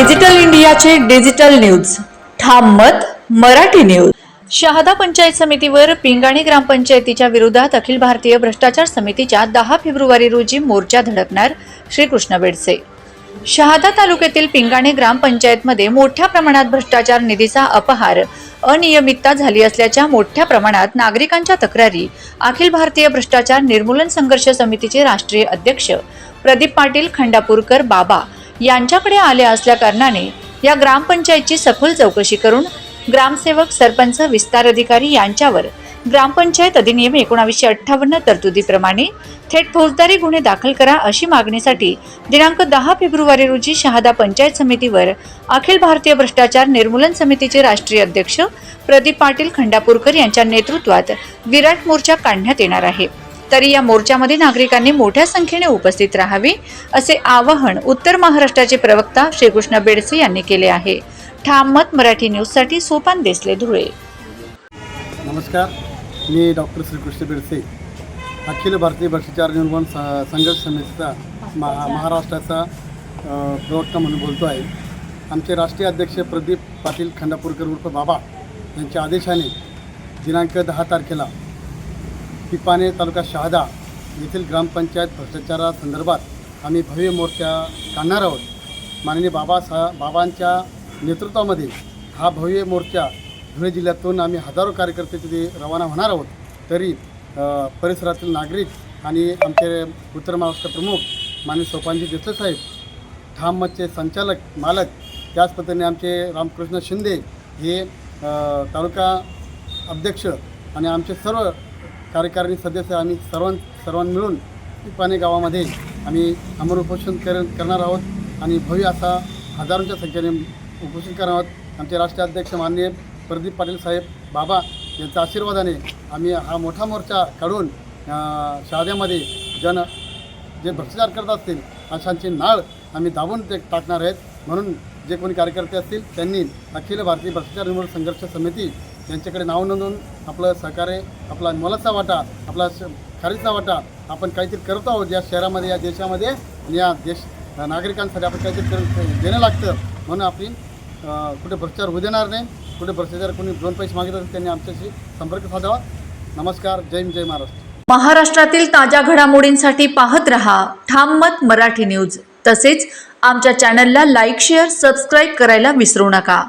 Digital इंडियाचे digital news. ठाम मत मराठी न्यूज. शहादा पंचायत समितीवर पिंगाणी ग्रामपंचायतीच्या विरोधात अखिल भारतीय भ्रष्टाचार समितीच्या दहा फेब्रुवारी रोजी मोर्चा धडकणार श्रीकृष्ण बेडसे. शहादा तालुक्यातील पिंगाणे ग्रामपंचायतमध्ये मोठ्या प्रमाणात भ्रष्टाचार निधीचा अपहार अनियमितता झाली असल्याच्या मोठ्या प्रमाणात नागरिकांच्या तक्रारी अखिल भारतीय भ्रष्टाचार निर्मूलन संघर्ष समितीचे राष्ट्रीय अध्यक्ष प्रदीप पाटील खंडापूरकर बाबा यांच्याकडे आल्या असल्या कारणाने या ग्रामपंचायतची सखोल चौकशी करून ग्रामसेवक सरपंच विस्तार अधिकारी यांच्यावर ग्रामपंचायत अधिनियम एकोणावीसशे अठ्ठावन्न तरतुदीप्रमाणे थेट फौजदारी गुन्हे दाखल करा अशी मागणीसाठी दिनांक दहा फेब्रुवारी रोजी शहादा पंचायत समितीवर अखिल भारतीय भ्रष्टाचार निर्मूलन समितीचे राष्ट्रीय अध्यक्ष प्रदीप पाटील खंडापूरकर यांच्या नेतृत्वात विराट मोर्चा काढण्यात येणार आहे. तरी या मोर्चामध्ये नागरिकांनी मोठ्या संख्येने उपस्थित राहावे असे आवाहन उत्तर महाराष्ट्राचे प्रवक्ता श्रीकृष्ण बेडसे यांनी केले आहे. ठाम मत मराठी न्यूजसाठी सोपान देसले धुळे. नमस्कार मी डॉक्टर श्रीकृष्ण बिडसे अखिल भारतीय भ्रष्टाचार निर्माण स- संघर्ष समितीचा महा महाराष्ट्राचा प्रवक्ता म्हणून बोलतो आहे. आमचे राष्ट्रीय अध्यक्ष प्रदीप पाटील खंडापूरकर उर्फ बाबा यांच्या आदेशाने दिनांक दहा तारखेला पिपाणे तालुका शहादा येथील ग्रामपंचायत भ्रष्टाचारासंदर्भात आम्ही भव्य मोर्चा काढणार आहोत. माननीय बाबा सा बाबांच्या नेतृत्वामध्ये हा भव्य मोर्चा धुळे जिल्ह्यातून आम्ही हजारो कार्यकर्ते तिथे रवाना होणार आहोत. तरी परिसरातील नागरिक आणि आमचे उत्तर महाराष्ट्र प्रमुख माननीय सोपानजी देसले साहेब संचालक मालक त्याच पद्धतीने आमचे रामकृष्ण शिंदे हे तालुका अध्यक्ष आणि आमचे सर्व कार्यकारिणी सदस्य आम्ही सर्वां सर्वां मिळून पाने गावामध्ये आम्ही अमर उपोषण कर करणार आहोत आणि भव्य असा हजारोंच्या संख्येने उपोषण करणार आहोत. आमचे राष्ट्रीय अध्यक्ष माननीय प्रदीप पाटील साहेब बाबा यांच्या आशीर्वादाने आम्ही हा मोठा मोर्चा काढून शहाद्यामध्ये जन जे भ्रष्टाचार करत असतील अशांची नाळ आम्ही दाबून ते टाकणार आहेत. म्हणून जे कोणी कार्यकर्ते असतील त्यांनी अखिल भारतीय भ्रष्टाचार निर्मूलन संघर्ष समिती यांच्याकडे नाव नोंदवून आपलं सहकार्य आपला मोलाचा वाटा आपला खारीचा वाटा आपण काहीतरी करत आहोत या शहरामध्ये या देशामध्ये आणि या देश नागरिकांसाठी आपण काहीतरी कर देणं लागतं. म्हणून आपली कुठे भ्रष्टाचार होऊ देणार नाही. कुठे भ्रष्टाचार कोणी दोन पैसे मागितले असेल त्यांनी आमच्याशी संपर्क साधावा. नमस्कार जय जय महाराष्ट्र. महाराष्ट्रातील ताज्या घडामोडींसाठी पाहत रहा ठाम मत मराठी न्यूज. तसेच आमच्या चॅनलला लाईक शेअर सबस्क्राईब करायला विसरू नका.